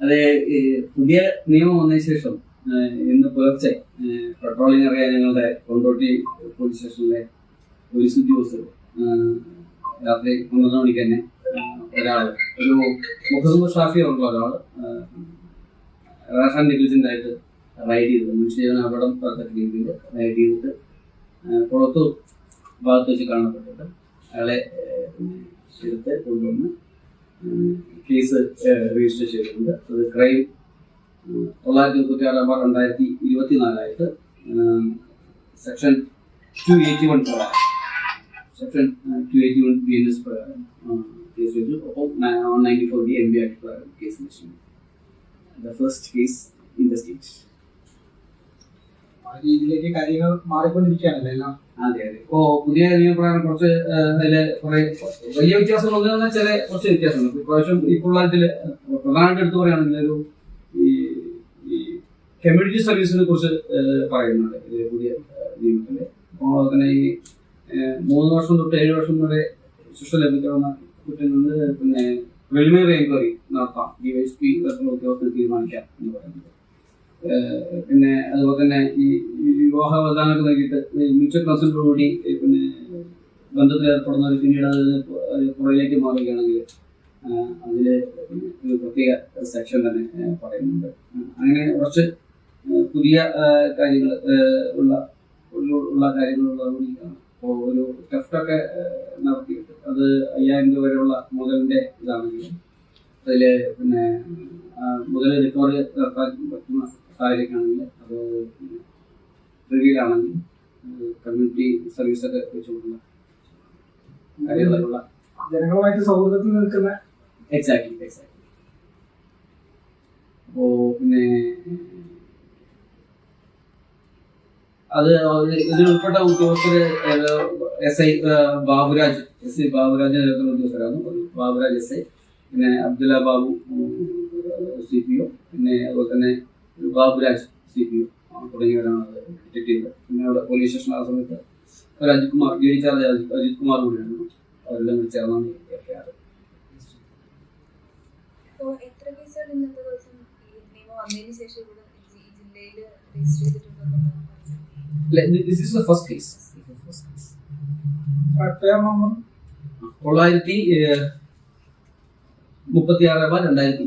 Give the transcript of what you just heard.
അതെ പുതിയ നിയമം വന്നതിന് ശേഷം ഇന്ന് പുലർച്ചെ പെട്രോളിംഗ് അറിയാൻ ഞങ്ങളുടെ കൊണ്ടോട്ടി പോലീസ് സ്റ്റേഷനിലെ പോലീസ് ഉദ്യോഗസ്ഥർ രാത്രി പന്ത്രണ്ട് മണിക്ക് തന്നെ ഒരാൾ ഒരു മുഹമ്മദ് ഷാഫി ഉണ്ടല്ലോ ഒരാൾ റേഷൻ നെഗ്ലിജന്റ് ആയിട്ട് റൈഡ് ചെയ്തത് മനുഷ്യജീവന അപകടം രീതിയിൽ റൈഡ് ചെയ്തിട്ട് പുറത്തു ഭാഗത്ത് വെച്ച് കാണപ്പെട്ടിട്ട് അയാളെ എടുത്ത് കൊണ്ടുവന്ന് കേസ് ഏഹ്, രജിസ്റ്റർ ചെയ്തിട്ടുണ്ട് അത് ക്രൈം ഉം, തൊള്ളായിരത്തി മുപ്പത്തി ആറ് ബാർ രണ്ടായിരത്തി ഇരുപത്തിനാലായിട്ട് സെക്ഷൻ ടു എയ്റ്റി വൺ പ്രകാരം section two eighty one B N S പ്രകാരം ഉം, കേസ് വെച്ചു ഒപ്പം one ninety four D M B act പ്രകാരം കേസ് വെച്ചു the first case in the state ആ രീതിയിലേക്ക് കാര്യങ്ങൾ മാറിക്കൊണ്ടിരിക്കുകയാണല്ലോ എല്ലാം. അതെ ഇപ്പോ പുതിയ നിയമപ്രകാരം കുറച്ച് കുറെ വലിയ വ്യത്യാസങ്ങളൊന്നും തന്നെ ചില കുറച്ച് വ്യത്യാസമുണ്ട്. ഇപ്രാവശ്യം ഇപ്പോൾ ഇതിൽ പ്രധാനമായിട്ട് എടുത്തു പറയുകയാണെങ്കിൽ ഒരു ഈ കമ്മ്യൂണിറ്റി സർവീസിനെ കുറിച്ച് പറയുന്നുണ്ട് പുതിയ നിയമത്തിൽ. അപ്പോൾ തന്നെ ഈ മൂന്ന് വർഷം തൊട്ട് ഏഴ് വർഷം വരെ ശിക്ഷ ലഭിക്കാവുന്ന കുറ്റങ്ങളിൽ പിന്നെ പ്രിലിമിനറി എൻക്വയറി നടത്താം. ഡി വൈ എസ് പി ഉദ്യോഗസ്ഥർ തീരുമാനിക്കാം എന്ന് പറയുന്നത്. പിന്നെ അതുപോലെ തന്നെ ഈ ഈ വിവാഹ വാഗ്ദാനമൊക്കെ നൽകിയിട്ട് മ്യൂച്വൽ ഈ പിന്നെ ബന്ധത്തിൽ ഏർപ്പെടുന്നവർ പിന്നീട് അത് പുറകിലേക്ക് മാറുകയാണെങ്കിൽ അതിൽ ഒരു പ്രത്യേക സെക്ഷൻ തന്നെ പറയുന്നുണ്ട്. അങ്ങനെ കുറച്ച് പുതിയ കാര്യങ്ങൾ ഉള്ള ഉള്ള- കാര്യങ്ങളുള്ള കാര്യങ്ങളുള്ളതുകൂടി അപ്പോൾ ഒരു ടെസ്റ്റൊക്കെ നടത്തിയിട്ട് അത് അയ്യായിരം രൂപ വരെയുള്ള മുതലിന്റെ ഇതാണെങ്കിൽ അതിൽ പിന്നെ മുതൽ റിക്കവർ നടത്താൻ പറ്റുന്ന സാഹചര്യമാണെങ്കിൽ അത് റിവ്യൂലാണെങ്കിൽ കമ്മ്യൂണിറ്റി സർവീസൊക്കെ വെച്ചുകൊണ്ടുള്ള കാര്യങ്ങളുള്ള ജനങ്ങളുമായിട്ട് സൗഹൃദത്തിൽ നിൽക്കുന്ന എക്സാക്ട്ലി എക്സാക്ട്ലി അപ്പോ പിന്നെ അത് ഇതിൽ ഉൾപ്പെട്ട ഉദ്യോഗസ്ഥര് S I Baburaj S I Baburaj നേതൃത്വത്തിലുള്ള ഉദ്യോഗസ്ഥരാണ് ഒരു ബാബുരാജ് എസ് ഐ പിന്നെ Abdulla Babu C P O പിന്നെ അതുപോലെ തന്നെ ഒരു ബാബുരാജ് സി പി ഒ തുടങ്ങിയവരാണ് ഡിറ്റക്ട് പിന്നെ അവിടെ പോലീസ് സ്റ്റേഷൻ ആ സമയത്ത് ഒരു Ajith Kumar D D charge Ajith Kumar കൂടിയാണ്. അവരെല്ലാം കൂടി ചേർന്നാണ് ഫെയർ നമ്പർ തൊള്ളായിരത്തി മുപ്പത്തി ആറ് രണ്ടായിരത്തി